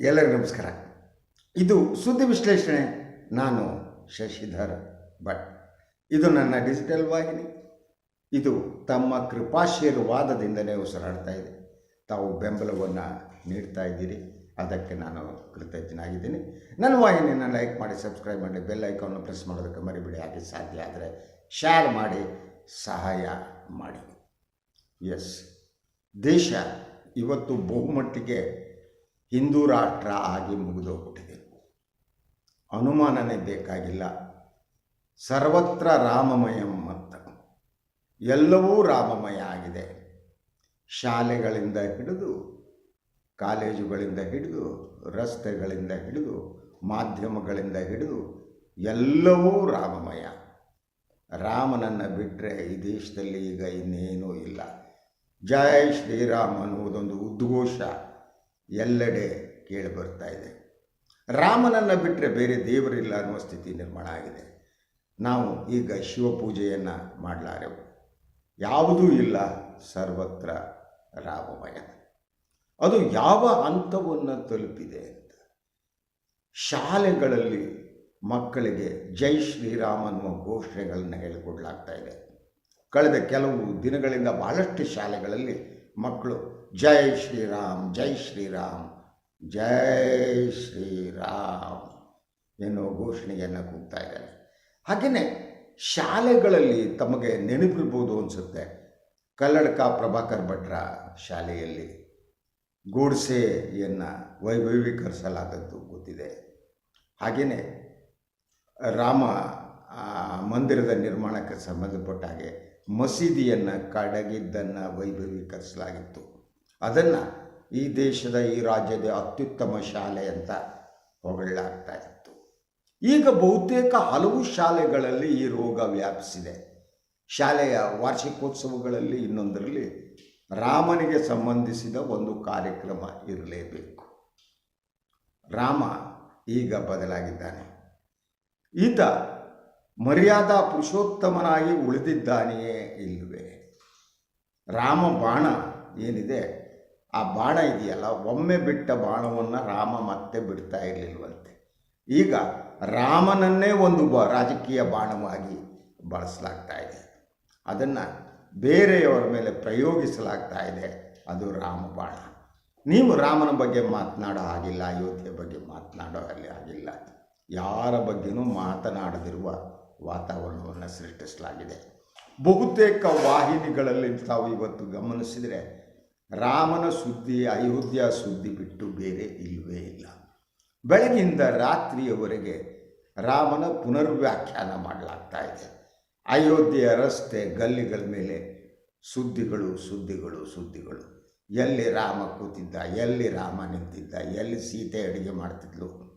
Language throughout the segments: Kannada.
ಎಲ್ಲರಿಗೂ ನಮಸ್ಕಾರ. ಇದು ಸುದ್ದಿ ವಿಶ್ಲೇಷಣೆ. ನಾನು ಶಶಿಧರ್ ಭಟ್. ಇದು ನನ್ನ ಡಿಜಿಟಲ್ ವಾಹಿನಿ. ಇದು ತಮ್ಮ ಕೃಪಾಶೀರ್ವಾದದಿಂದಲೇ ಉಸಿರಾಡ್ತಾ ಇದೆ. ತಾವು ಬೆಂಬಲವನ್ನು ನೀಡ್ತಾ ಇದ್ದೀರಿ. ಅದಕ್ಕೆ ನಾನು ಕೃತಜ್ಞನಾಗಿದ್ದೀನಿ. ನನ್ನ ವಾಹಿನಿಯನ್ನು ಲೈಕ್ ಮಾಡಿ, ಸಬ್ಸ್ಕ್ರೈಬ್ ಮಾಡಿ, ಬೆಲ್ ಐಕಾನ್ನು ಪ್ರೆಸ್ ಮಾಡೋದಕ್ಕೆ ಮರಿಬೇಡಿ. ಹಾಗೆ ಸಾಧ್ಯ ಆದರೆ ಶೇರ್ ಮಾಡಿ, ಸಹಾಯ ಮಾಡಿ. ಎಸ್ ದೇಶ ಇವತ್ತು ಬಹುಮಟ್ಟಿಗೆ ಹಿಂದೂ ರಾಷ್ಟ್ರ ಆಗಿ ಮುಗಿದೋಗ್ಬಿಟ್ಟಿದೆ. ಅನುಮಾನನೇ ಬೇಕಾಗಿಲ್ಲ. ಸರ್ವತ್ರ ರಾಮಮಯಂ ಅಂತ. ಎಲ್ಲವೂ ರಾಮಮಯ ಆಗಿದೆ. ಶಾಲೆಗಳಿಂದ ಹಿಡಿದು, ಕಾಲೇಜುಗಳಿಂದ ಹಿಡಿದು, ರಸ್ತೆಗಳಿಂದ ಹಿಡಿದು, ಮಾಧ್ಯಮಗಳಿಂದ ಹಿಡಿದು ಎಲ್ಲವೂ ರಾಮಮಯ. ರಾಮನನ್ನು ಬಿಟ್ಟರೆ ಈ ದೇಶದಲ್ಲಿ ಈಗ ಇನ್ನೇನೂ ಇಲ್ಲ. ಜೈ ಶ್ರೀರಾಮ್ ಅನ್ನುವುದೊಂದು ಉದ್ಘೋಷ. ಎಲ್ಲೆಡೆ ಕೇಳಿ ಬರ್ತಾ ಇದೆ. ರಾಮನನ್ನು ಬಿಟ್ಟರೆ ಬೇರೆ ದೇವರಿಲ್ಲ ಅನ್ನುವ ಸ್ಥಿತಿ ನಿರ್ಮಾಣ ಆಗಿದೆ. ನಾವು ಈಗ ಶಿವಪೂಜೆಯನ್ನು ಮಾಡಲಾರೆವು. ಯಾವುದೂ ಇಲ್ಲ, ಸರ್ವತ್ರ ರಾಮಮಯ. ಅದು ಯಾವ ಹಂತವನ್ನು ತಲುಪಿದೆ ಅಂತ. ಶಾಲೆಗಳಲ್ಲಿ ಮಕ್ಕಳಿಗೆ ಜೈ ಶ್ರೀರಾಮ ಅನ್ನುವ ಘೋಷಣೆಗಳನ್ನು ಹೇಳಿಕೊಡ್ಲಾಗ್ತಾ ಇದೆ. ಕಳೆದ ಕೆಲವು ದಿನಗಳಿಂದ ಬಹಳಷ್ಟು ಶಾಲೆಗಳಲ್ಲಿ ಮಕ್ಕಳು, ಜೈ ಶ್ರೀರಾಮ್ ಜೈ ಶ್ರೀರಾಮ್ ಜೈ ಶ್ರೀರಾಮ್ ಎನ್ನುವ ಘೋಷಣೆಯನ್ನು ಕೂಗ್ತಾ ಇದ್ದಾರೆ ಹಾಗೆಯೇ ಶಾಲೆಗಳಲ್ಲಿ ತಮಗೆ ನೆನಪಿರ್ಬೋದು ಅನಿಸುತ್ತೆ. ಕಲ್ಲಡ್ಕ ಪ್ರಭಾಕರ್ ಭಟ್ರ ಶಾಲೆಯಲ್ಲಿ ಗೋಡ್ಸೆಯನ್ನು ವೈಭವೀಕರಿಸಲಾದದ್ದು ಗೊತ್ತಿದೆ. ಹಾಗೆಯೇ ರಾಮ ಮಂದಿರದ ನಿರ್ಮಾಣಕ್ಕೆ ಸಂಬಂಧಪಟ್ಟ ಹಾಗೆ ಮಸೀದಿಯನ್ನು ಕಡಗಿದ್ದನ್ನು ವೈಭವೀಕರಿಸಲಾಗಿತ್ತು. ಅದನ್ನು ಈ ದೇಶದ, ಈ ರಾಜ್ಯದ ಅತ್ಯುತ್ತಮ ಶಾಲೆ ಅಂತ ಹೊಗಳಾಗ್ತಾ ಇತ್ತು. ಈಗ ಬಹುತೇಕ ಹಲವು ಶಾಲೆಗಳಲ್ಲಿ ಈ ರೋಗ ವ್ಯಾಪಿಸಿದೆ. ಶಾಲೆಯ ವಾರ್ಷಿಕೋತ್ಸವಗಳಲ್ಲಿ ಇನ್ನೊಂದರಲ್ಲಿ ರಾಮನಿಗೆ ಸಂಬಂಧಿಸಿದ ಒಂದು ಕಾರ್ಯಕ್ರಮ ಇರಲೇಬೇಕು. ರಾಮ ಈಗ ಬದಲಾಗಿದ್ದಾನೆ. ಈತ ಮರ್ಯಾದಾ ಪುರುಷೋತ್ತಮನಾಗಿ ಉಳಿದಿದ್ದಾನೆಯೇ ಇಲ್ಲವೇ? ರಾಮ ಬಾಣ ಏನಿದೆ? ಆ ಬಾಣ ಇದೆಯಲ್ಲ, ಒಮ್ಮೆ ಬಿಟ್ಟ ಬಾಣವನ್ನು ರಾಮ ಮತ್ತೆ ಬಿಡ್ತಾ ಇರಲಿಲ್ವಂತೆ. ಈಗ ರಾಮನನ್ನೇ ಒಂದು ಬ, ರಾಜಕೀಯ ಬಾಣವಾಗಿ ಬಳಸಲಾಗ್ತಾ ಇದೆ. ಅದನ್ನು ಬೇರೆಯವರ ಮೇಲೆ ಪ್ರಯೋಗಿಸಲಾಗ್ತಾ ಇದೆ. ಅದು ರಾಮ ಬಾಣ. ನೀವು ರಾಮನ ಬಗ್ಗೆ ಮಾತನಾಡೋ ಹಾಗಿಲ್ಲ ಅಯೋಧ್ಯೆ ಬಗ್ಗೆ ಮಾತನಾಡೋ ಅಲ್ಲಿ ಆಗಿಲ್ಲ ಯಾರ ಬಗ್ಗೆನೂ ಮಾತನಾಡದಿರುವ ವಾತಾವರಣವನ್ನು ಸೃಷ್ಟಿಸಲಾಗಿದೆ. ಬಹುತೇಕ ವಾಹಿನಿಗಳಲ್ಲಿ ತಾವು ಇವತ್ತು ಗಮನಿಸಿದರೆ ರಾಮನ ಸುದ್ದಿ, ಅಯೋಧ್ಯ ಸುದ್ದಿ ಬಿಟ್ಟು ಬೇರೆ ಇಲ್ಲವೇ ಇಲ್ಲ. ಬೆಳಗಿಂದ ರಾತ್ರಿಯವರೆಗೆ ರಾಮನ ಪುನರ್ವ್ಯಾಖ್ಯಾನ ಮಾಡಲಾಗ್ತಾ ಇದೆ. ಅಯೋಧ್ಯೆಯ ರಸ್ತೆ, ಗಲ್ಲಿಗಳ ಮೇಲೆ ಸುದ್ದಿಗಳು ಸುದ್ದಿಗಳು ಸುದ್ದಿಗಳು. ಎಲ್ಲಿ ರಾಮ ಕೂತಿದ್ದ, ಎಲ್ಲಿ ರಾಮ ನಿಂತಿದ್ದ, ಎಲ್ಲಿ ಸೀತೆ ಅಡುಗೆ ಮಾಡ್ತಿದ್ಲು?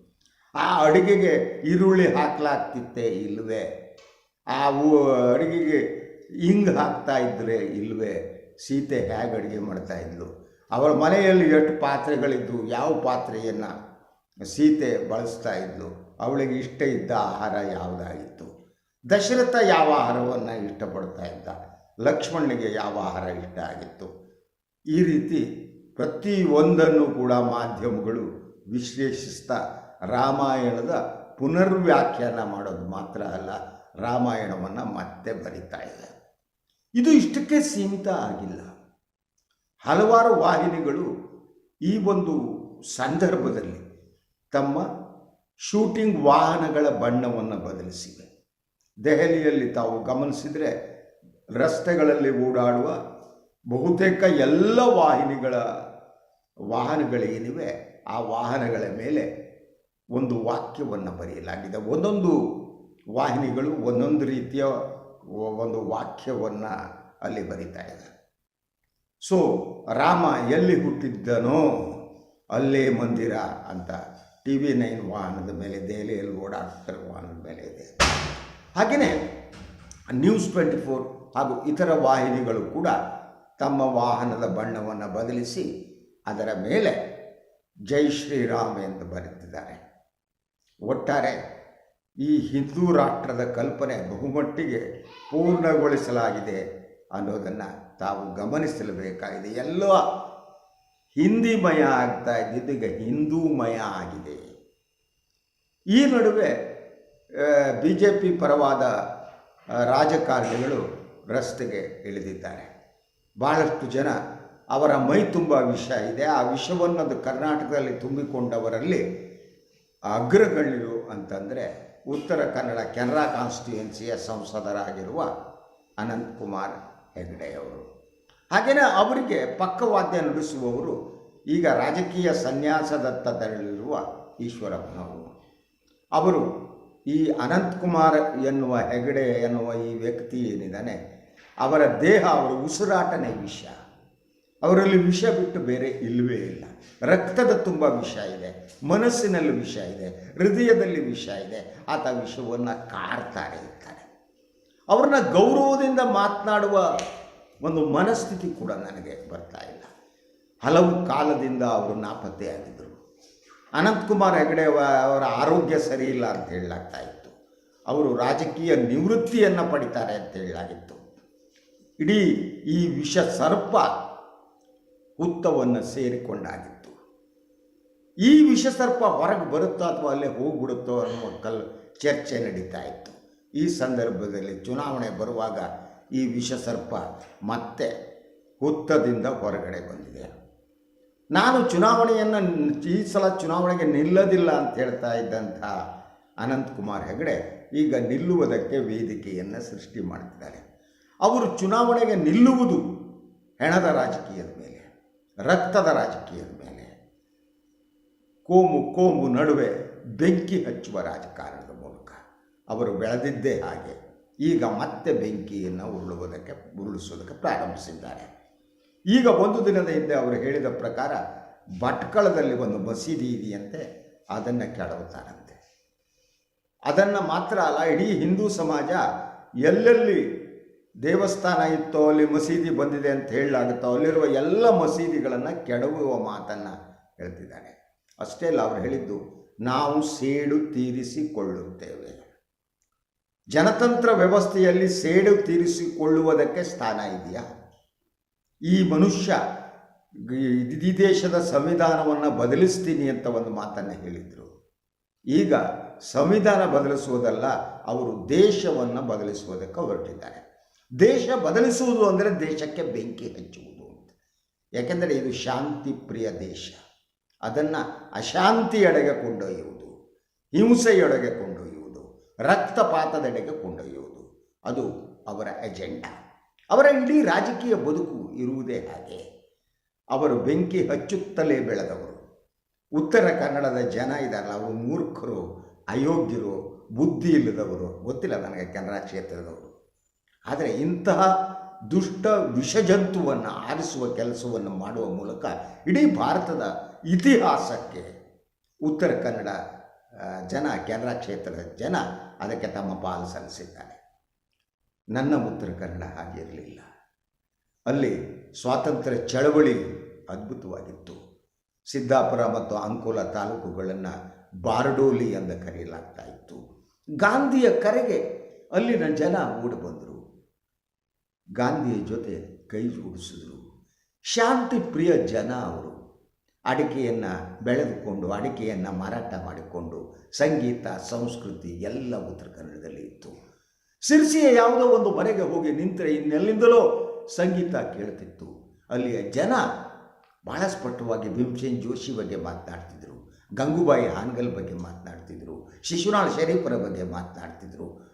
ಆ ಅಡುಗೆಗೆ ಈರುಳ್ಳಿ ಹಾಕ್ಲಾಗ್ತಿತ್ತೆ ಇಲ್ವೇ? ಆ ಅಡುಗೆಗೆ ಹಿಂಗೆ ಹಾಕ್ತಾ ಇದ್ರೆ ಇಲ್ವೇ? ಸೀತೆ ಹೇಗೆ ಅಡುಗೆ ಮಾಡ್ತಾ ಇದ್ಲು? ಅವಳ ಮನೆಯಲ್ಲಿ ಎಷ್ಟು ಪಾತ್ರೆಗಳಿದ್ದು ಯಾವ ಪಾತ್ರೆಯನ್ನು ಸೀತೆ ಬಳಸ್ತಾ ಇದ್ಲು? ಅವಳಿಗೆ ಇಷ್ಟ ಇದ್ದ ಆಹಾರ ಯಾವುದಾಗಿತ್ತು? ದಶರಥ ಯಾವ ಆಹಾರವನ್ನು ಇಷ್ಟಪಡ್ತಾ ಇದ್ದ? ಲಕ್ಷ್ಮಣನಿಗೆ ಯಾವ ಆಹಾರ ಇಷ್ಟ ಆಗಿತ್ತು? ಈ ರೀತಿ ಪ್ರತಿಯೊಂದನ್ನು ಕೂಡ ಮಾಧ್ಯಮಗಳು ವಿಶ್ಲೇಷಿಸ್ತಾ ರಾಮಾಯಣದ ಪುನರ್ವ್ಯಾಖ್ಯಾನ ಮಾಡೋದು ಮಾತ್ರ ಅಲ್ಲ, ರಾಮಾಯಣವನ್ನು ಮತ್ತೆ ಬರಿತಾ ಇದೆ. ಇದು ಇಷ್ಟಕ್ಕೆ ಸೀಮಿತ ಆಗಿಲ್ಲ. ಹಲವಾರು ವಾಹಿನಿಗಳು ಈ ಒಂದು ಸಂದರ್ಭದಲ್ಲಿ ತಮ್ಮ ಶೂಟಿಂಗ್ ವಾಹನಗಳ ಬಣ್ಣವನ್ನು ಬದಲಿಸಿವೆ. ದೆಹಲಿಯಲ್ಲಿ ತಾವು ಗಮನಿಸಿದರೆ ರಸ್ತೆಗಳಲ್ಲಿ ಓಡಾಡುವ ಬಹುತೇಕ ಎಲ್ಲ ವಾಹಿನಿಗಳ ವಾಹನಗಳೇನಿವೆ, ಆ ವಾಹನಗಳ ಮೇಲೆ ಒಂದು ವಾಕ್ಯವನ್ನು ಬರೆಯಲಾಗಿದೆ. ಒಂದೊಂದು ವಾಹಿನಿಗಳು ಒಂದೊಂದು ರೀತಿಯ ಒಂದು ವಾಕ್ಯವನ್ನು ಅಲ್ಲಿ ಬರಿತಾ ಇದೆ. ಸೊ ರಾಮ ಎಲ್ಲಿ ಹುಟ್ಟಿದ್ದನೋ ಅಲ್ಲೇ ಮಂದಿರ ಅಂತ ಟಿ ವಿ ನೈನ್ ವಾಹನದ ಮೇಲೆ, ದೆಹಲಿಯಲ್ಲಿ ಓಡಾಡ್ತಿರೋ ವಾಹನದ ಮೇಲೆ ಇದೆ. ಹಾಗೆಯೇ ನ್ಯೂಸ್ ಟ್ವೆಂಟಿ ಫೋರ್ ಹಾಗೂ ಇತರ ವಾಹಿನಿಗಳು ಕೂಡ ತಮ್ಮ ವಾಹನದ ಬಣ್ಣವನ್ನು ಬದಲಿಸಿ ಅದರ ಮೇಲೆ ಜೈ ಶ್ರೀರಾಮ್ ಎಂದು ಬರೆದಿದ್ದಾರೆ. ಒಟ್ಟಾರೆ ಈ ಹಿಂದೂ ರಾಷ್ಟ್ರದ ಕಲ್ಪನೆ ಬಹುಮಟ್ಟಿಗೆ ಪೂರ್ಣಗೊಳಿಸಲಾಗಿದೆ ಅನ್ನೋದನ್ನು ತಾವು ಗಮನಿಸಲೇಬೇಕಾಗಿದೆ. ಎಲ್ಲ ಹಿಂದಿಮಯ ಆಗ್ತಾ ಇದ್ದಿದ್ದು ಈಗ ಹಿಂದೂಮಯ ಆಗಿದೆ. ಈ ನಡುವೆ ಬಿ ಜೆ ಪಿ ಪರವಾದ ರಾಜಕಾರಣಿಗಳು ರಸ್ತೆಗೆ ಇಳಿದಿದ್ದಾರೆ. ಭಾಳಷ್ಟು ಜನ ಅವರ ಮೈ ತುಂಬ ವಿಷ ಇದೆ. ಆ ವಿಷವನ್ನದು ಕರ್ನಾಟಕದಲ್ಲಿ ತುಂಬಿಕೊಂಡವರಲ್ಲಿ ಅಗ್ರಗಣ್ಯರು ಅಂತಂದರೆ ಉತ್ತರ ಕನ್ನಡ ಕೆನರಾ ಕಾನ್ಸ್ಟಿಟ್ಯೂಯೆನ್ಸಿಯ ಸಂಸದರಾಗಿರುವ ಅನಂತಕುಮಾರ್ ಹೆಗಡೆಯವರು. ಹಾಗೆಯೇ ಅವರಿಗೆ ಪಕ್ಕವಾದ್ಯ ನುಡಿಸುವವರು ಈಗ ರಾಜಕೀಯ ಸನ್ಯಾಸದತ್ತ ತೆರಳಿರುವ ಈಶ್ವರಪ್ಪನವರು. ಅವರು ಈ ಅನಂತಕುಮಾರ್ ಎನ್ನುವ ಹೆಗಡೆ ಎನ್ನುವ ಈ ವ್ಯಕ್ತಿ ಏನಿದ್ದಾನೆ, ಅವರ ದೇಹ ಅವರ ಉಸಿರಾಟನೇ ವಿಷ. ಅವರಲ್ಲಿ ವಿಷ ಬಿಟ್ಟು ಬೇರೆ ಇಲ್ಲವೇ ಇಲ್ಲ. ರಕ್ತದ ತುಂಬ ವಿಷ ಇದೆ. ಮನಸ್ಸಿನಲ್ಲಿ ವಿಷ ಇದೆ. ಹೃದಯದಲ್ಲಿ ವಿಷ ಇದೆ. ಆತ ವಿಷವನ್ನು ಕಾಡ್ತಾರೆ ಇರ್ತಾರೆ ಅವ್ರನ್ನ ಗೌರವದಿಂದ ಮಾತನಾಡುವ ಒಂದು ಮನಸ್ಥಿತಿ ಕೂಡ ನನಗೆ ಬರ್ತಾ ಇಲ್ಲ. ಹಲವು ಕಾಲದಿಂದ ಅವರು ನಾಪತ್ತೆಯಾಗಿದ್ದರು ಅನಂತಕುಮಾರ್ ಹೆಗಡೆ ಅವ- ಅವರ ಆರೋಗ್ಯ ಸರಿ ಇಲ್ಲ ಅಂತ ಹೇಳಲಾಗ್ತಾ ಇತ್ತು. ಅವರು ರಾಜಕೀಯ ನಿವೃತ್ತಿಯನ್ನು ಪಡಿತಾರೆ ಅಂತ ಹೇಳಲಾಗಿತ್ತು. ಇಡೀ ಈ ವಿಷ ಸರ್ಪ ಹುತ್ತವನ್ನು ಸೇರಿಕೊಂಡಾಗಿತ್ತು. ಈ ವಿಷಸರ್ಪ ಹೊರಗೆ ಬರುತ್ತೋ ಅಥವಾ ಅಲ್ಲೇ ಹೋಗ್ಬಿಡುತ್ತೋ ಅನ್ನುವ ಕಲ್ ಚರ್ಚೆ ನಡೀತಾ ಇತ್ತು. ಈ ಸಂದರ್ಭದಲ್ಲಿ ಚುನಾವಣೆ ಬರುವಾಗ ಈ ವಿಷಸರ್ಪ ಮತ್ತೆ ಹುತ್ತದಿಂದ ಹೊರಗಡೆ ಬಂದಿದೆ. ನಾನು ಚುನಾವಣೆಯನ್ನು ಈ ಸಲ ಚುನಾವಣೆಗೆ ನಿಲ್ಲದಿಲ್ಲ ಅಂತ ಹೇಳ್ತಾ ಇದ್ದಂಥ ಅನಂತಕುಮಾರ್ ಹೆಗಡೆ ಈಗ ನಿಲ್ಲುವುದಕ್ಕೆ ವೇದಿಕೆಯನ್ನು ಸೃಷ್ಟಿ ಮಾಡ್ತಿದ್ದಾರೆ. ಅವರು ಚುನಾವಣೆಗೆ ನಿಲ್ಲುವುದು ಹೆಣದ ರಾಜಕೀಯದ ಮೇಲೆ. ರಕ್ತದ ರಾಜಕೀಯದ ಮೇಲೆ. ಕೋಮು ಕೋಮು ನಡುವೆ ಬೆಂಕಿ ಹಚ್ಚುವ ರಾಜಕಾರಣದ ಮೂಲಕ ಅವರು ಬೆಳೆದಿದ್ದೇ ಹಾಗೆ ಈಗ ಮತ್ತೆ ಬೆಂಕಿಯನ್ನು ಉರುಳುವುದಕ್ಕೆ ಉರುಳಿಸೋದಕ್ಕೆ ಪ್ರಾರಂಭಿಸಿದ್ದಾರೆ. ಈಗ ಒಂದು ದಿನದ ಹಿಂದೆ ಅವರು ಹೇಳಿದ ಪ್ರಕಾರ ಭಟ್ಕಳದಲ್ಲಿ ಒಂದು ಮಸೀದಿ ಇದೆಯಂತೆ, ಅದನ್ನು ಕೆಡವುತ್ತಾರಂತೆ. ಅದನ್ನು ಮಾತ್ರ ಅಲ್ಲ, ಇಡೀ ಹಿಂದೂ ಸಮಾಜ ಎಲ್ಲೆಲ್ಲಿ ದೇವಸ್ಥಾನ ಇತ್ತೋ, ಅಲ್ಲಿ ಮಸೀದಿ ಬಂದಿದೆ ಅಂತ ಹೇಳಲಾಗುತ್ತೋ, ಅಲ್ಲಿರುವ ಎಲ್ಲ ಮಸೀದಿಗಳನ್ನು ಕೆಡವುವ ಮಾತನ್ನು ಹೇಳ್ತಿದ್ದಾರೆ ಅಷ್ಟೇ ಅಲ್ಲ, ಅವರು ಹೇಳಿದ್ದು, ನಾವು ಸೇಡು ತೀರಿಸಿಕೊಳ್ಳುತ್ತೇವೆ. ಜನತಂತ್ರ ವ್ಯವಸ್ಥೆಯಲ್ಲಿ ಸೇಡು ತೀರಿಸಿಕೊಳ್ಳುವುದಕ್ಕೆ ಸ್ಥಾನ ಇದೆಯಾ? ಈ ಮನುಷ್ಯ ಈ ದೇಶದ ಸಂವಿಧಾನವನ್ನು ಬದಲಿಸ್ತೀನಿ ಅಂತ ಒಂದು ಮಾತನ್ನು ಹೇಳಿದರು. ಈಗ ಸಂವಿಧಾನ ಬದಲಿಸುವುದಲ್ಲ, ಅವರು ದೇಶವನ್ನು ಬದಲಿಸುವುದಕ್ಕೆ ಹೊರಟಿದ್ದಾರೆ. ದೇಶ ಬದಲಿಸುವುದು ಅಂದರೆ ದೇಶಕ್ಕೆ ಬೆಂಕಿ ಹಚ್ಚುವುದು ಅಂತ. ಯಾಕೆಂದರೆ ಇದು ಶಾಂತಿ ಪ್ರಿಯ ದೇಶ. ಅದನ್ನು ಅಶಾಂತಿಯೆಡೆಗೆ ಕೊಂಡೊಯ್ಯುವುದು ಹಿಂಸೆಯೊಡೆಗೆ ಕೊಂಡೊಯ್ಯುವುದು, ರಕ್ತಪಾತದೆಡೆಗೆ ಕೊಂಡೊಯ್ಯುವುದು. ಅದು ಅವರ ಎಜೆಂಡಾ ಅವರ ಇಡೀ ರಾಜಕೀಯ ಬದುಕು ಇರುವುದೇ ಹಾಗೆ. ಅವರು ಬೆಂಕಿ ಹಚ್ಚುತ್ತಲೇ ಬೆಳೆದವರು. ಉತ್ತರ ಕನ್ನಡದ ಜನ ಇದ್ದಾರಲ್ಲ ಅವರು ಮೂರ್ಖರು, ಅಯೋಗ್ಯರು, ಬುದ್ಧಿ ಇಲ್ಲದವರು. ಗೊತ್ತಿಲ್ಲ ನನಗೆ ಕನ್ನಡ ಕ್ಷೇತ್ರದವರು. ಆದರೆ ಇಂತಹ ದುಷ್ಟ ವಿಷಜಂತುವನ್ನು ಆರಿಸುವ ಕೆಲಸವನ್ನು ಮಾಡುವ ಮೂಲಕ ಇಡೀ ಭಾರತದ ಇತಿಹಾಸಕ್ಕೆ ಉತ್ತರ ಕನ್ನಡ ಜನ ಕೆನರಾ ಕ್ಷೇತ್ರದ ಜನ ಅದಕ್ಕೆ ತಮ್ಮ ಪಾಲು ಸಲ್ಲಿಸಿದ್ದಾರೆ. ನನ್ನ ಉತ್ತರ ಕನ್ನಡ ಹಾಗಿರಲಿಲ್ಲ ಅಲ್ಲಿ ಸ್ವಾತಂತ್ರ್ಯ ಚಳವಳಿ ಅದ್ಭುತವಾಗಿತ್ತು. ಸಿದ್ದಾಪುರ ಮತ್ತು ಅಂಕೋಲ ತಾಲೂಕುಗಳನ್ನು ಬಾರ್ಡೋಲಿ ಎಂದು ಕರೆಯಲಾಗ್ತಾ ಇತ್ತು. ಗಾಂಧಿಯ ಕರೆಗೆ ಅಲ್ಲಿನ ಜನ ಓಡಿ ಬಂದರು ಗಾಂಧಿಯ ಜೊತೆ ಕೈ ಜೋಡಿಸಿದರು. ಶಾಂತಿ ಪ್ರಿಯ ಜನ ಅವರು. ಅಡಿಕೆಯನ್ನು ಬೆಳೆದುಕೊಂಡು, ಅಡಿಕೆಯನ್ನು ಮಾರಾಟ ಮಾಡಿಕೊಂಡು, ಸಂಗೀತ, ಸಂಸ್ಕೃತಿ ಎಲ್ಲ ಉತ್ತರ ಕನ್ನಡದಲ್ಲಿ ಇತ್ತು. ಸಿರ್ಸಿಯ ಯಾವುದೋ ಒಂದು ಮನೆಗೆ ಹೋಗಿ ನಿಂತರೆ ಇನ್ನೆಲ್ಲಿಂದಲೋ ಸಂಗೀತ ಕೇಳ್ತಿತ್ತು. ಅಲ್ಲಿಯ ಜನ ಬಹಳ ಸ್ಪಷ್ಟವಾಗಿ ಭೀಮಸೇನ್ ಜೋಶಿ ಬಗ್ಗೆ ಮಾತನಾಡ್ತಿದ್ರು. ಗಂಗೂಬಾಯಿ ಹಾನ್ಗಲ್ ಬಗ್ಗೆ ಮಾತನಾಡ್ತಿದ್ರು. ಶಿಶುನಾಳ್ ಶರೀಫರ ಬಗ್ಗೆ ಮಾತನಾಡ್ತಿದ್ರು.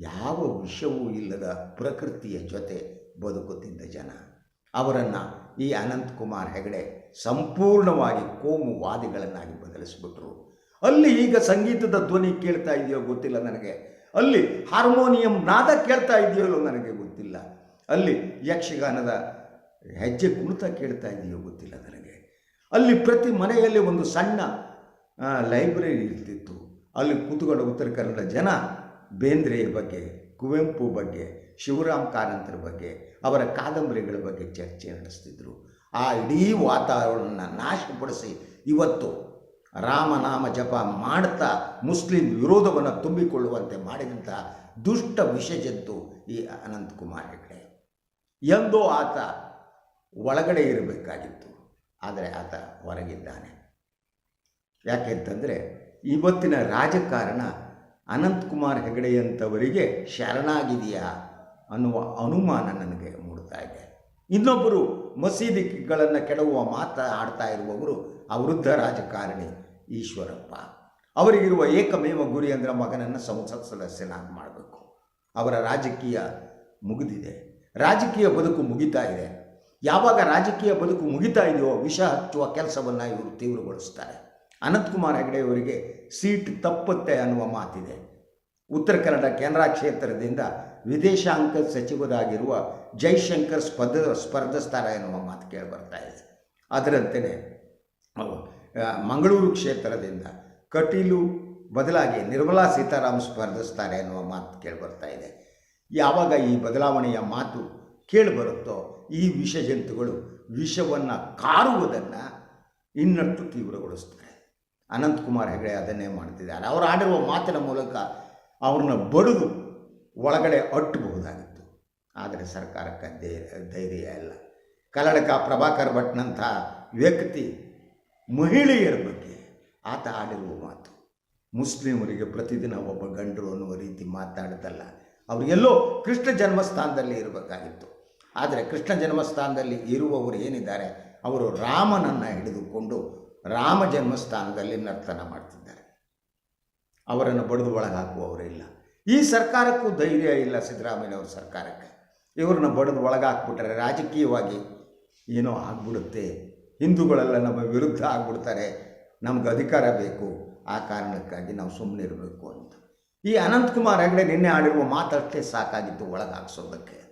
ಯಾವ ವಿಷವೂ ಇಲ್ಲದ ಪ್ರಕೃತಿಯ ಜೊತೆ ಬದುಕುತ್ತಿದ್ದ ಜನ. ಅವರನ್ನು ಈ ಅನಂತಕುಮಾರ್ ಹೆಗಡೆ ಸಂಪೂರ್ಣವಾಗಿ ಕೋಮುವಾದಿಗಳನ್ನಾಗಿ ಬದಲಿಸಿಬಿಟ್ರು. ಅಲ್ಲಿ ಈಗ ಸಂಗೀತದ ಧ್ವನಿ ಕೇಳ್ತಾ ಇದೆಯೋ ಗೊತ್ತಿಲ್ಲ ನನಗೆ. ಅಲ್ಲಿ ಹಾರ್ಮೋನಿಯಂ ನಾದ ಕೇಳ್ತಾ ಇದೆಯೋ ನನಗೆ ಗೊತ್ತಿಲ್ಲ. ಅಲ್ಲಿ ಯಕ್ಷಗಾನದ ಹೆಜ್ಜೆ ಕುಣಿತ ಕೇಳ್ತಾ ಇದೆಯೋ ಗೊತ್ತಿಲ್ಲ ನನಗೆ. ಅಲ್ಲಿ ಪ್ರತಿ ಮನೆಯಲ್ಲಿ ಒಂದು ಸಣ್ಣ ಲೈಬ್ರರಿ ಇರ್ತಿತ್ತು. ಅಲ್ಲಿ ಕೂತ್ಕೊಂಡು ಉತ್ತರ ಕನ್ನಡ ಜನ ಬೇಂದ್ರೆಯ ಬಗ್ಗೆ, ಕುವೆಂಪು ಬಗ್ಗೆ, ಶಿವರಾಮ್ ಕಾರಂತರ ಬಗ್ಗೆ, ಅವರ ಕಾದಂಬರಿಗಳ ಬಗ್ಗೆ ಚರ್ಚೆ ನಡೆಸ್ತಿದ್ರು. ಆ ಇಡೀ ವಾತಾವರಣವನ್ನು ನಾಶಪಡಿಸಿ ಇವತ್ತು ರಾಮನಾಮ ಜಪ ಮಾಡ್ತಾ ಮುಸ್ಲಿಂ ವಿರೋಧವನ್ನು ತುಂಬಿಕೊಳ್ಳುವಂತೆ ಮಾಡಿದಂಥ ದುಷ್ಟ ವಿಷಜಂತು ಈ ಅನಂತಕುಮಾರ್ ಹೆಗಡೆ. ಎಂದೋ ಆತ ಒಳಗಡೆ ಇರಬೇಕಾಗಿತ್ತು, ಆದರೆ ಆತ ಹೊರಗಿದ್ದಾನೆ. ಯಾಕೆಂತಂದರೆ ಇವತ್ತಿನ ರಾಜಕಾರಣ ಅನಂತಕುಮಾರ್ ಹೆಗಡೆಯಂಥವರಿಗೆ ಶರಣಾಗಿದೆಯಾ ಅನ್ನುವ ಅನುಮಾನ ನನಗೆ ಮೂಡ್ತಾ ಇದೆ. ಇನ್ನೊಬ್ಬರು ಮಸೀದಿಗಳನ್ನು ಕೆಡವುವ ಮಾತ ಆಡ್ತಾ ಇರುವವರು ಆ ವೃದ್ಧ ರಾಜಕಾರಣಿ ಈಶ್ವರಪ್ಪ. ಅವರಿಗಿರುವ ಏಕಮೇವ ಗುರಿ ಅಂದರೆ ಮಗನನ್ನು ಸಂಸತ್ ಸದಸ್ಯನಾಗಿ ಮಾಡಬೇಕು. ಅವರ ರಾಜಕೀಯ ಮುಗಿದಿದೆ. ರಾಜಕೀಯ ಬದುಕು ಮುಗಿತಾ ಇದೆ. ಯಾವಾಗ ರಾಜಕೀಯ ಬದುಕು ಮುಗಿತಾ ಇದೆಯೋ ವಿಷ ಹಚ್ಚುವ ಕೆಲಸವನ್ನು ಇವರು ತೀವ್ರಗೊಳಿಸ್ತಾರೆ. ಅನಂತಕುಮಾರ್ ಹೆಗಡೆಯವರಿಗೆ ಸೀಟ್ ತಪ್ಪುತ್ತೆ ಅನ್ನುವ ಮಾತಿದೆ. ಉತ್ತರ ಕನ್ನಡ ಕೆನರಾ ಕ್ಷೇತ್ರದಿಂದ ವಿದೇಶಾಂಗ ಸಚಿವರಾಗಿರುವ ಜೈಶಂಕರ್ ಸ್ಪರ್ಧ ಸ್ಪರ್ಧಿಸ್ತಾರೆ ಎನ್ನುವ ಮಾತು ಕೇಳಿ ಬರ್ತಾ ಇದೆ. ಅದರಂತೆಯೇ ಮಂಗಳೂರು ಕ್ಷೇತ್ರದಿಂದ ಕಟೀಲು ಬದಲಾಗಿ ನಿರ್ಮಲಾ ಸೀತಾರಾಮ್ ಸ್ಪರ್ಧಿಸ್ತಾರೆ ಎನ್ನುವ ಮಾತು ಕೇಳಿ ಬರ್ತಾ ಇದೆ. ಯಾವಾಗ ಈ ಬದಲಾವಣೆಯ ಮಾತು ಕೇಳಿಬರುತ್ತೋ ಈ ವಿಷ ಜಂತುಗಳು ವಿಷವನ್ನು ಕಾರುವುದನ್ನು ಇನ್ನಷ್ಟು ತೀವ್ರಗೊಳಿಸ್ತಾರೆ. ಅನಂತಕುಮಾರ್ ಹೆಗಡೆ ಅದನ್ನೇ ಮಾಡ್ತಿದ್ದಾರೆ. ಅವರು ಆಡಿರುವ ಮಾತಿನ ಮೂಲಕ ಅವ್ರನ್ನ ಬಡಿದು ಒಳಗಡೆ ಅಟ್ಟಬಹುದಾಗಿತ್ತು. ಆದರೆ ಸರ್ಕಾರಕ್ಕೆ ಧೈರ್ಯ ಇಲ್ಲ. ಕನ್ನಡಕ ಪ್ರಭಾಕರ್ ಭಟ್ನಂಥ ವ್ಯಕ್ತಿ ಮಹಿಳೆಯರ ಬಗ್ಗೆ ಆತ ಆಡಿರುವ ಮಾತು. ಮುಸ್ಲಿಮರಿಗೆ ಪ್ರತಿದಿನ ಒಬ್ಬ ಗಂಡರು ಅನ್ನುವ ರೀತಿ ಮಾತಾಡ್ತಲ್ಲ ಎಲ್ಲೋ ಕೃಷ್ಣ ಜನ್ಮಸ್ಥಾನದಲ್ಲಿ ಇರಬೇಕಾಗಿತ್ತು. ಆದರೆ ಕೃಷ್ಣ ಜನ್ಮಸ್ಥಾನದಲ್ಲಿ ಇರುವವರು ಏನಿದ್ದಾರೆ? ಅವರು ರಾಮನನ್ನು ಹಿಡಿದುಕೊಂಡು ರಾಮ ಜನ್ಮಸ್ಥಾನದಲ್ಲಿ ನರ್ತನ ಮಾಡ್ತಿದ್ದಾರೆ. ಅವರನ್ನು ಬಡಿದು ಒಳಗೆ ಹಾಕುವವರಿಲ್ಲ ಈ ಸರ್ಕಾರಕ್ಕೂ ಧೈರ್ಯ ಇಲ್ಲ ಸಿದ್ದರಾಮಯ್ಯವ್ರ ಸರ್ಕಾರಕ್ಕೆ. ಇವ್ರನ್ನ ಬಡಿದು ಒಳಗೆ ರಾಜಕೀಯವಾಗಿ ಏನೋ ಆಗ್ಬಿಡುತ್ತೆ. ಹಿಂದೂಗಳೆಲ್ಲ ನಮ್ಮ ವಿರುದ್ಧ ಆಗ್ಬಿಡ್ತಾರೆ. ನಮ್ಗೆ ಅಧಿಕಾರ ಬೇಕು. ಆ ಕಾರಣಕ್ಕಾಗಿ ನಾವು ಸುಮ್ಮನೆ ಇರಬೇಕು ಅಂತ. ಈ ಅನಂತಕುಮಾರ್ ಹೆಗಡೆ ನಿನ್ನೆ ಆಡಿರುವ ಮಾತಷ್ಟೇ ಸಾಕಾಗಿತ್ತು ಒಳಗೆ ಹಾಕ್ಸೋದಕ್ಕೆ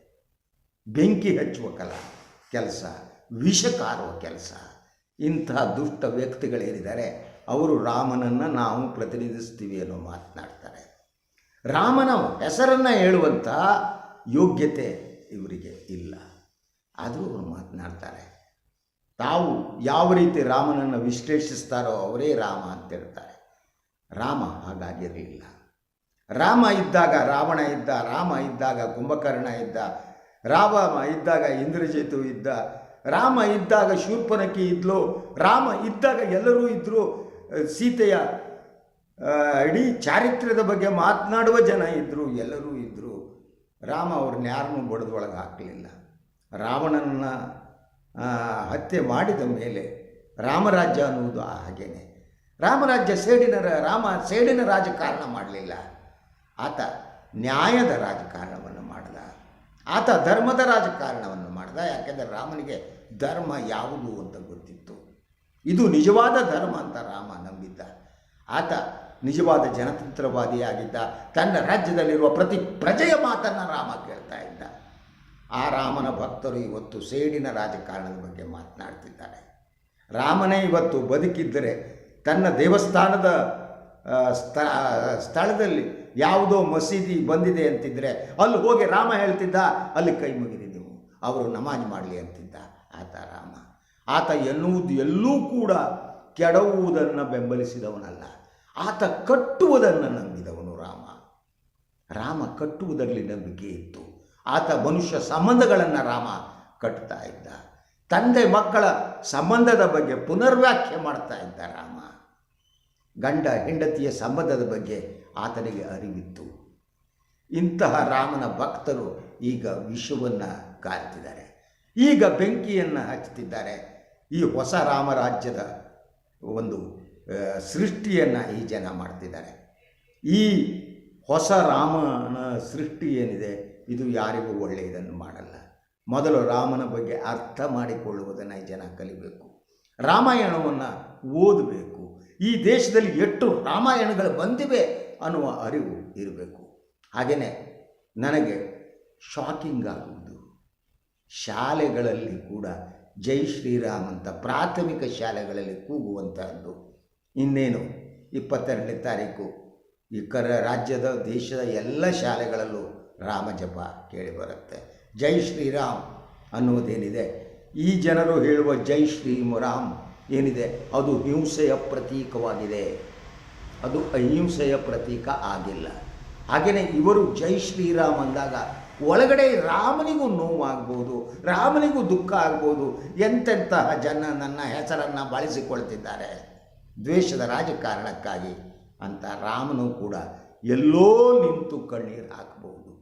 ಬೆಂಕಿ ಹಚ್ಚುವ ಕಲ, ಕೆಲಸ, ವಿಷಕಾರುವ ಕೆಲಸ. ಇಂತಹ ದುಷ್ಟ ವ್ಯಕ್ತಿಗಳೇನಿದ್ದಾರೆ, ಅವರು ರಾಮನನ್ನು ನಾವು ಪ್ರತಿನಿಧಿಸ್ತೀವಿ ಅನ್ನೋ ಮಾತನಾಡ್ತಾರೆ. ರಾಮನ ಹೆಸರನ್ನು ಹೇಳುವಂಥ ಯೋಗ್ಯತೆ ಇವರಿಗೆ ಇಲ್ಲ. ಆದರೂ ಅವರು ಮಾತನಾಡ್ತಾರೆ. ತಾವು ಯಾವ ರೀತಿ ರಾಮನನ್ನು ವಿಶ್ಲೇಷಿಸ್ತಾರೋ ಅವರೇ ರಾಮ ಅಂತ ಹೇಳ್ತಾರೆ. ರಾಮ ಹಾಗಾಗಿರಲಿಲ್ಲ. ರಾಮ ಇದ್ದಾಗ ರಾವಣ ಇದ್ದ, ರಾಮ ಇದ್ದಾಗ ಕುಂಭಕರ್ಣ ಇದ್ದ, ರಾಮ ಇದ್ದಾಗ ಇಂದ್ರಜೇತು ಇದ್ದ ರಾಮ ಇದ್ದಾಗ ಶೂರ್ಪನಕಿ ಇದ್ಲು, ರಾಮ ಇದ್ದಾಗ ಎಲ್ಲರೂ ಇದ್ದರು ಸೀತೆಯ ಇಡೀ ಚಾರಿತ್ರ್ಯದ ಬಗ್ಗೆ ಮಾತನಾಡುವ ಜನ ಇದ್ದರು ಎಲ್ಲರೂ ಇದ್ದರು ರಾಮ ಅವ್ರನ್ನ ಯಾರನ್ನೂ ಬಡಿದೊಳಗೆ ಹಾಕಲಿಲ್ಲ. ರಾವಣನ ಹತ್ಯೆ ಮಾಡಿದ ಮೇಲೆ ರಾಮರಾಜ್ಯ ಅನ್ನುವುದು ಹಾಗೇನೆ. ರಾಮರಾಜ್ಯ ಸೇಡಿನ ರಾಮ ಸೇಡಿನ ರಾಜಕಾರಣ ಮಾಡಲಿಲ್ಲ. ಆತ ನ್ಯಾಯದ ರಾಜಕಾರಣವನ್ನು ಮಾಡಿದ. ಆತ ಧರ್ಮದ ರಾಜಕಾರಣವನ್ನು ಮಾಡಿದ. ಯಾಕೆಂದರೆ ರಾಮನಿಗೆ ಧರ್ಮ ಯಾವುದು ಅಂತ ಗೊತ್ತಿತ್ತು. ಇದು ನಿಜವಾದ ಧರ್ಮ ಅಂತ ರಾಮ ನಂಬಿದ್ದ. ಆತ ನಿಜವಾದ ಜನತಂತ್ರವಾದಿಯಾಗಿದ್ದ. ತನ್ನ ರಾಜ್ಯದಲ್ಲಿರುವ ಪ್ರತಿ ಪ್ರಜೆಯ ಮಾತನ್ನು ರಾಮ ಕೇಳ್ತಾ ಇದ್ದ. ಆ ರಾಮನ ಭಕ್ತರು ಇವತ್ತು ಸೇಡಿನ ರಾಜಕಾರಣದ ಬಗ್ಗೆ ಮಾತನಾಡ್ತಿದ್ದಾರೆ. ರಾಮನೇ ಇವತ್ತು ಬದುಕಿದ್ದರೆ ತನ್ನ ದೇವಸ್ಥಾನದ ಸ್ಥ ಸ್ಥಳದಲ್ಲಿ ಯಾವುದೋ ಮಸೀದಿ ಬಂದಿದೆ ಅಂತಿದ್ದರೆ ಅಲ್ಲಿ ಹೋಗಿ ರಾಮ ಹೇಳ್ತಿದ್ದ, ಅಲ್ಲಿ ಕೈ ಮುಗಿದಿ ನೀವು ಅವರು ನಮಾಜ್ ಮಾಡಲಿ ಅಂತಿದ್ದ. ಆತ ರಾಮ. ಆತ ಎನ್ನುವುದು ಎಲ್ಲೂ ಕೂಡ ಕೆಡವುವುದನ್ನು ಬೆಂಬಲಿಸಿದವನಲ್ಲ. ಆತ ಕಟ್ಟುವುದನ್ನು ನಂಬಿದವನು ರಾಮ. ರಾಮ ಕಟ್ಟುವುದರಲ್ಲಿ ನಂಬಿಕೆ ಇತ್ತು. ಆತ ಮನುಷ್ಯ ಸಂಬಂಧಗಳನ್ನು ರಾಮ ಕಟ್ತಾ ಇದ್ದ. ತಂದೆ ಮಕ್ಕಳ ಸಂಬಂಧದ ಬಗ್ಗೆ ಪುನರ್ವ್ಯಾಖ್ಯೆ ಮಾಡ್ತಾ ಇದ್ದ ರಾಮ. ಗಂಡ ಹೆಂಡತಿಯ ಸಂಬಂಧದ ಬಗ್ಗೆ ಆತನಿಗೆ ಅರಿವಿತ್ತು. ಇಂತಹ ರಾಮನ ಭಕ್ತರು ಈಗ ವಿಶ್ವವನ್ನು ಕಾಯ್ತಿದ್ದಾರೆ. ಈಗ ಬೆಂಕಿಯನ್ನು ಹಚ್ಚುತ್ತಿದ್ದಾರೆ ಈ ಹೊಸ ರಾಮರಾಜ್ಯದ ಒಂದು ಸೃಷ್ಟಿಯನ್ನು ಈ ಜನ ಮಾಡ್ತಿದ್ದಾರೆ. ಈ ಹೊಸ ರಾಮನ ಸೃಷ್ಟಿ ಏನಿದೆ, ಇದು ಯಾರಿಗೂ ಒಳ್ಳೆಯದನ್ನು ಮಾಡಲ್ಲ. ಮೊದಲು ರಾಮನ ಬಗ್ಗೆ ಅರ್ಥ ಮಾಡಿಕೊಳ್ಳುವುದನ್ನು ಈ ಜನ ಕಲಿಬೇಕು. ರಾಮಾಯಣವನ್ನು ಓದಬೇಕು. ಈ ದೇಶದಲ್ಲಿ ಎಷ್ಟು ರಾಮಾಯಣಗಳು ಬಂದಿವೆ ಅನ್ನುವ ಅರಿವು ಇರಬೇಕು. ಹಾಗೆಯೇ ನನಗೆ ಶಾಕಿಂಗ್ ಆಗುವುದು. ಶಾಲೆಗಳಲ್ಲಿ ಕೂಡ ಜೈ ಶ್ರೀರಾಮ್ ಅಂತ ಪ್ರಾಥಮಿಕ ಶಾಲೆಗಳಲ್ಲಿ ಕೂಗುವಂತಹದ್ದು. ಇನ್ನೇನು, ಇಪ್ಪತ್ತೆರಡನೇ ತಾರೀಕು ಈ ರಾಜ್ಯದ, ದೇಶದ ಎಲ್ಲ ಶಾಲೆಗಳಲ್ಲೂ ರಾಮ ಜಪ ಕೇಳಿಬರುತ್ತೆ ಜೈ ಶ್ರೀರಾಮ್ ಅನ್ನುವುದೇನಿದೆ ಈ ಜನರು ಹೇಳುವ ಜೈ ಶ್ರೀರಾಮ್ ಏನಿದೆ? ಅದು ಹಿಂಸೆಯ ಪ್ರತೀಕವಾಗಿದೆ. ಅದು ಅಹಿಂಸೆಯ ಪ್ರತೀಕ ಆಗಿಲ್ಲ. ಹಾಗೆಯೇ ಇವರು ಜೈ ಶ್ರೀರಾಮ್ ಅಂದಾಗ ಒಳಗಡೆ ರಾಮನಿಗೂ ನೋವಾಗ್ಬೋದು, ರಾಮನಿಗೂ ದುಃಖ ಆಗ್ಬೋದು ಎಂತೆಂತಹ ಜನ ನನ್ನ ಹೆಸರನ್ನು ಬಳಸಿಕೊಳ್ತಿದ್ದಾರೆ? ದ್ವೇಷದ ರಾಜಕಾರಣಕ್ಕಾಗಿ ಅಂತ ರಾಮನು ಕೂಡ ಎಲ್ಲೋ ನಿಂತು ಕಣ್ಣೀರು ಹಾಕಬಹುದು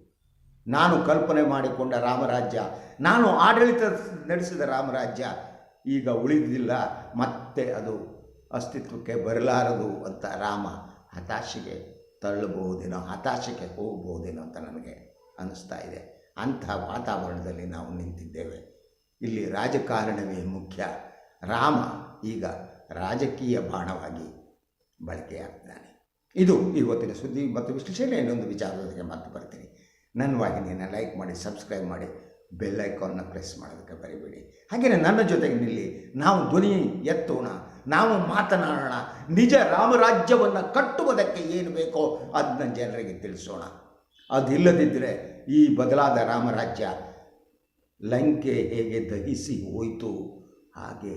ನಾನು ಕಲ್ಪನೆ ಮಾಡಿಕೊಂಡ ರಾಮರಾಜ್ಯ, ನಾನು ಆಡಳಿತ ನಡೆಸಿದ ರಾಮರಾಜ್ಯ ಈಗ ಉಳಿದಿಲ್ಲ, ಮತ್ತೆ ಅದು ಅಸ್ತಿತ್ವಕ್ಕೆ ಬರಲಾರದು ಅಂತ ರಾಮ ಹತಾಶೆಗೆ ತಳ್ಳಬಹುದೇನೋ, ಹತಾಶೆಗೆ ಹೋಗಬಹುದೇನೋ ಅಂತ ನನಗೆ ಅನ್ನಿಸ್ತಾ ಇದೆ. ಅಂಥ ವಾತಾವರಣದಲ್ಲಿ ನಾವು ನಿಂತಿದ್ದೇವೆ. ಇಲ್ಲಿ ರಾಜಕಾರಣವೇ ಮುಖ್ಯ. ರಾಮ ಈಗ ರಾಜಕೀಯ ಬಾಣವಾಗಿ ಬಳಕೆಯಾಗ್ತಾನೆ. ಇದು ಇವತ್ತಿನ ಸುದ್ದಿ ಮತ್ತು ವಿಶ್ಲೇಷಣೆ ಇನ್ನೊಂದು ವಿಚಾರದೊಂದಿಗೆ ಮಾತು ಬರ್ತೀನಿ. ನನ್ನ ವಾಹಿನಿಯನ್ನು ಲೈಕ್ ಮಾಡಿ, ಸಬ್ಸ್ಕ್ರೈಬ್ ಮಾಡಿ, ಬೆಲ್ ಐಕಾನ್ನ ಪ್ರೆಸ್ ಮಾಡೋದಕ್ಕೆ ಬರಿಬೇಡಿ. ಹಾಗೆಯೇ ನನ್ನ ಜೊತೆಗೆ ನಿಲ್ಲಿ, ನಾವು ಧ್ವನಿ ಎತ್ತೋಣ, ನಾವು ಮಾತನಾಡೋಣ, ನಿಜ ರಾಮರಾಜ್ಯವನ್ನು ಕಟ್ಟುವುದಕ್ಕೆ ಏನು ಬೇಕೋ ಅದನ್ನ ಜನರಿಗೆ ತಿಳಿಸೋಣ. ಅದಿಲ್ಲದಿದ್ದರೆ ಈ ಬದಲಾದ ರಾಮರಾಜ್ಯ ಲಂಕೆ ಹೇಗೆ ದಹಿಸಿ ಹೋಯಿತು, ಹಾಗೆ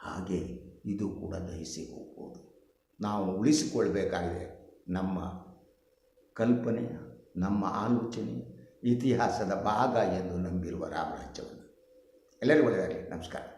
ಹಾಗೆ ಇದು ಕೂಡ ದಹಿಸಿ ಹೋಗ್ಬೋದು. ನಾವು ಉಳಿಸಿಕೊಳ್ಬೇಕಾಗಿದೆ ನಮ್ಮ ಕಲ್ಪನೆ, ನಮ್ಮ ಆಲೋಚನೆ, ಇತಿಹಾಸದ ಭಾಗ ಎಂದು ನಂಬಿರುವ ರಾಮರಾಜ್ಯವನ್ನು. ಎಲ್ಲರಿಗೂ ಒಳ್ಳೆಯದಾಗಲಿ. ನಮಸ್ಕಾರ.